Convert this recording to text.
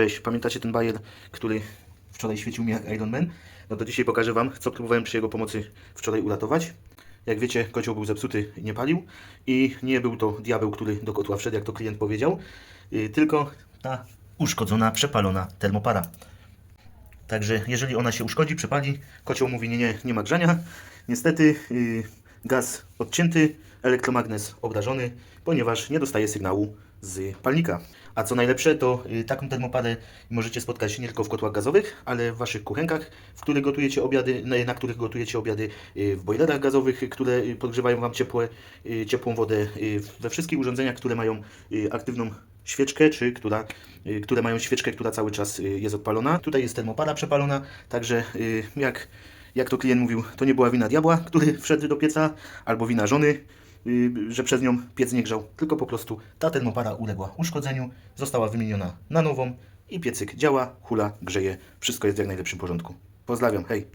Cześć, pamiętacie ten bajer, który wczoraj świecił mi jak Iron Man? No to dzisiaj pokażę Wam, co próbowałem przy jego pomocy wczoraj uratować. Jak wiecie, kocioł był zepsuty, nie palił i nie był to diabeł, który do kotła wszedł, jak to klient powiedział, yy, tylko ta uszkodzona, przepalona termopara. Także jeżeli ona się uszkodzi, przepali, kocioł mówi nie, nie, nie ma grzania. Niestety yy, gaz odcięty, elektromagnes obrażony, ponieważ nie dostaje sygnału z palnika. A co najlepsze, to yy, taką termoparę możecie spotkać nie tylko w kotłach gazowych, ale w Waszych kuchenkach, w których gotujecie obiady, na, których gotujecie obiady, yy, w bojlerach gazowych, które yy, podgrzewają Wam ciepłe, ciepłą wodę, we wszystkich urządzeniach, które mają aktywną świeczkę, czy która, y, które mają świeczkę, która cały czas y, jest odpalona. Tutaj jest termopara przepalona, także y, jak, jak to klient mówił, to nie była wina diabła, który wszedł do pieca, albo wina żony, y, że przez nią piec nie grzał, tylko po prostu ta termopara uległa uszkodzeniu, została wymieniona na nową i piecyk działa, hula, grzeje, wszystko jest w jak najlepszym porządku. Pozdrawiam, hej!